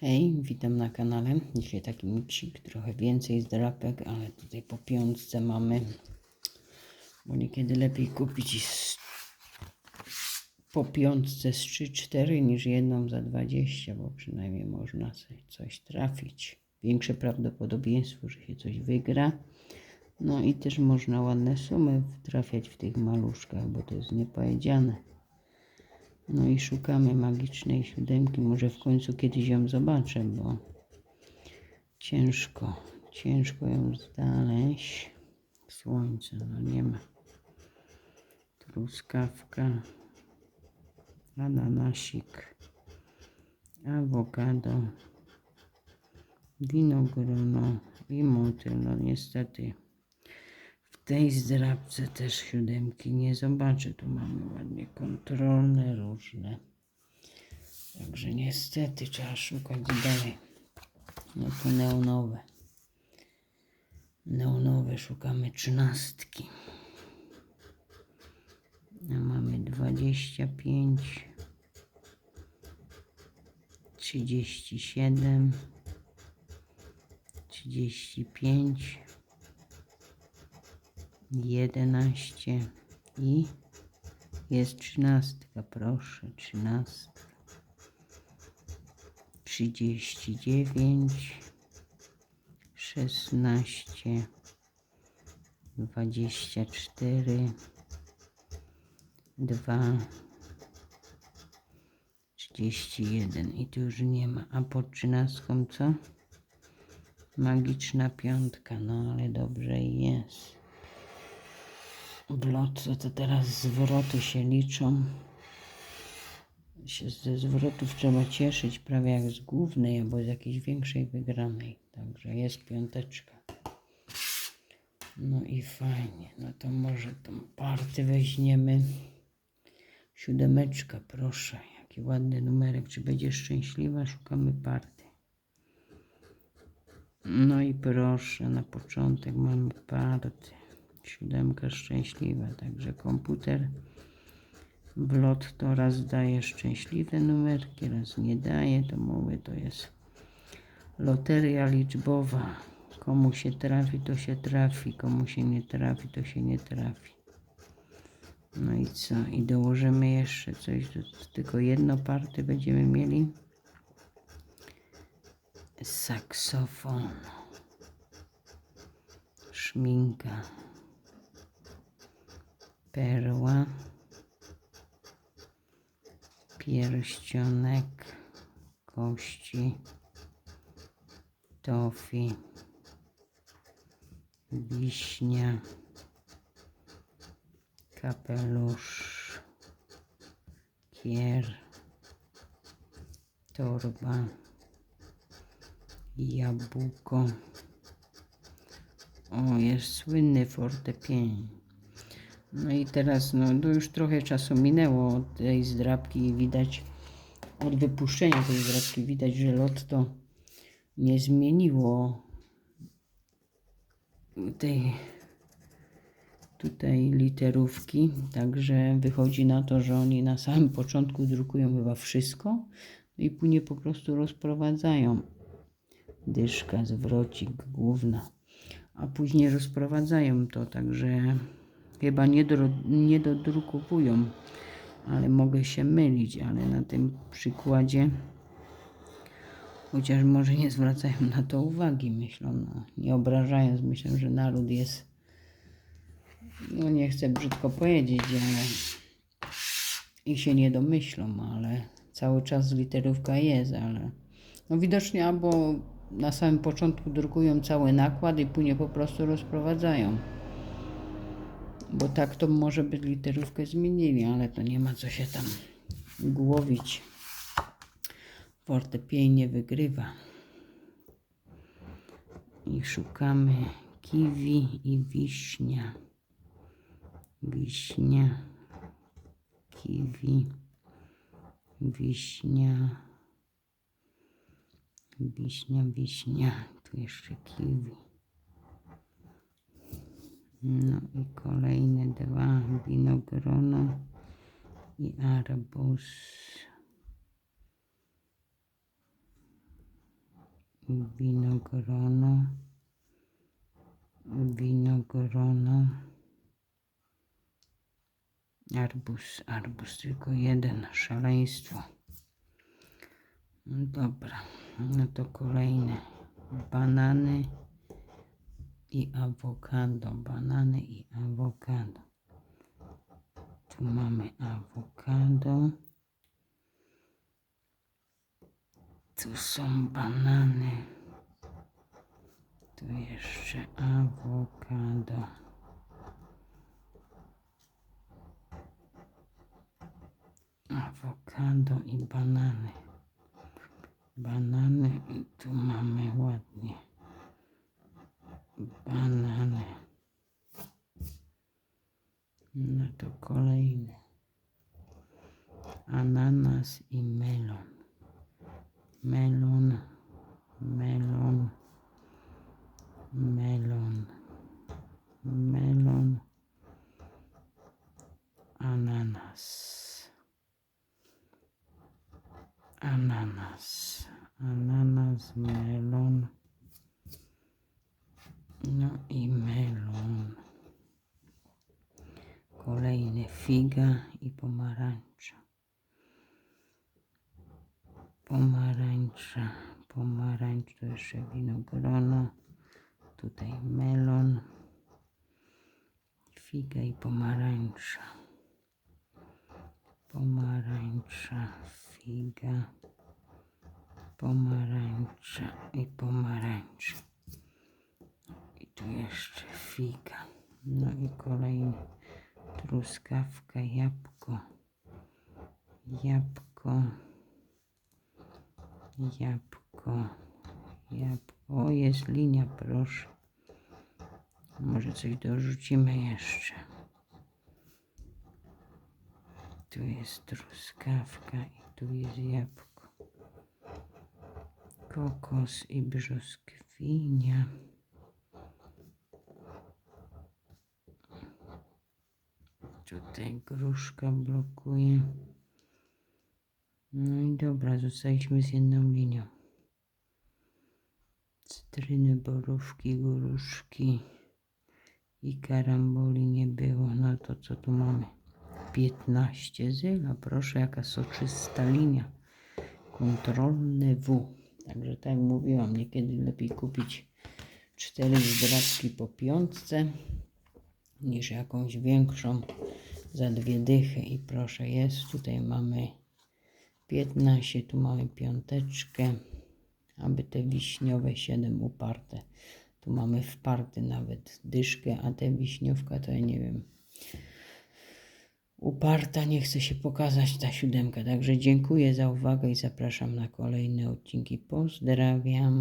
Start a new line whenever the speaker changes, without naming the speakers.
Hej, witam na kanale. Dzisiaj taki miksik, trochę więcej zdrapek, ale tutaj po piątce mamy, bo niekiedy lepiej kupić z, po piątce z 3-4 niż jedną za 20, bo przynajmniej można sobie coś trafić. Większe prawdopodobieństwo, że się coś wygra. No i też można ładne sumy trafiać w tych maluszkach, bo to jest niepowiedziane. No i szukamy magicznej siódemki. Może w końcu kiedyś ją zobaczę, bo ciężko, ciężko ją znaleźć. Słońce, no nie ma. Truskawka, ananasik, awokado, winogrono i motyl. No niestety tej zdrabce też siódemki nie zobaczę. Tu mamy ładnie kontrolne różne. Także niestety trzeba szukać dalej. No tu neonowe. Neonowe szukamy trzynastki. No mamy 25, 37, 35, jedenaście i jest trzynastka, proszę, trzynastka, trzydzieści dziewięć, szesnaście, dwadzieścia cztery, dwa, trzydzieści jeden i tu już nie ma, a pod trzynastką co? Magiczna piątka, no ale dobrze jest. W lotce to teraz zwroty się liczą. Się ze zwrotów trzeba cieszyć prawie jak z głównej albo z jakiejś większej wygranej. Także jest piąteczka. No i fajnie. No to może tą party weźmiemy. Siódemeczka, proszę. Jaki ładny numerek. Czy będzie szczęśliwa? Szukamy party. No i proszę, na początek mamy party. Siódemka szczęśliwa, także komputer w lot to raz daje szczęśliwe numerki, raz nie daje, to mówię, to jest loteria liczbowa. Komu się trafi, to się trafi, komu się nie trafi, to się nie trafi. No i co? I dołożymy jeszcze coś, do, tylko jedno party będziemy mieli. Saksofon. Szminka perła, pierścionek, kości, tofi, wiśnia, kapelusz, kier, torba, jabłko. O, jest słynny fortepian. No i teraz, no to już trochę czasu minęło od tej zdrabki i widać, od wypuszczenia tej zdrabki widać, że lotto nie zmieniło tej tutaj literówki, także wychodzi na to, że oni na samym początku drukują chyba wszystko no i później po prostu rozprowadzają. Dyszka, zwrocik, główna, a później rozprowadzają to, także Chyba nie, do, nie dodrukowują, ale mogę się mylić, ale na tym przykładzie chociaż może nie zwracają na to uwagi, myślą, no, nie obrażając, myślę, że naród jest, no nie chcę brzydko powiedzieć, ale i się nie domyślą, ale cały czas literówka jest, ale no widocznie albo na samym początku drukują cały nakład i później po prostu rozprowadzają. Bo tak to może by literówkę zmienili, ale to nie ma co się tam głowić. Fortepianie wygrywa. I szukamy kiwi i wiśnia. Wiśnia, kiwi, wiśnia, wiśnia, wiśnia. Tu jeszcze kiwi. No i kolejne dwa, winogrono i arbuz. Winogrono. Winogrono. Arbuz, arbuz tylko jeden, szaleństwo. No dobra, no to kolejne. Banany i awokado, banany i awokado. Tu mamy awokado. Tu są banany. Tu jeszcze awokado. Awokado i banany. Banany i tu mamy ładnie. Banany. No to kolejny. Ananas i melon. Melon, melon, melon, melon, ananas. Ananas, ananas, melon. No i melon. Kolejny figa i pomarańcza. Pomarańcza, pomarańcz, to jeszcze winogrono. Tutaj melon. Figa i pomarańcza. Pomarańcza, figa. Pomarańcza i pomarańcza. I tu jeszcze figa. No i kolejny truskawka, jabłko. Jabłko. Jabłko. Jabłko. O, jest linia, proszę. Może coś dorzucimy jeszcze. Tu jest truskawka i tu jest jabłko. Kokos i brzoskwinia. Tutaj gruszka blokuje. No i dobra, zostaliśmy z jedną linią. Cytryny, borówki, gruszki i karamboli nie było. No to co tu mamy? 15 zyla, proszę, jaka soczysta linia. Kontrolny W. Także tak jak mówiłam, niekiedy lepiej kupić cztery zdrabki po piątce niż jakąś większą za dwie dychy. I proszę, jest. Tutaj mamy 15, tu mamy piąteczkę, aby te wiśniowe 7 uparte. Tu mamy wparty nawet dyszkę, a te wiśniówka to ja nie wiem. Uparta, nie chce się pokazać ta siódemka. Także dziękuję za uwagę i zapraszam na kolejne odcinki. Pozdrawiam.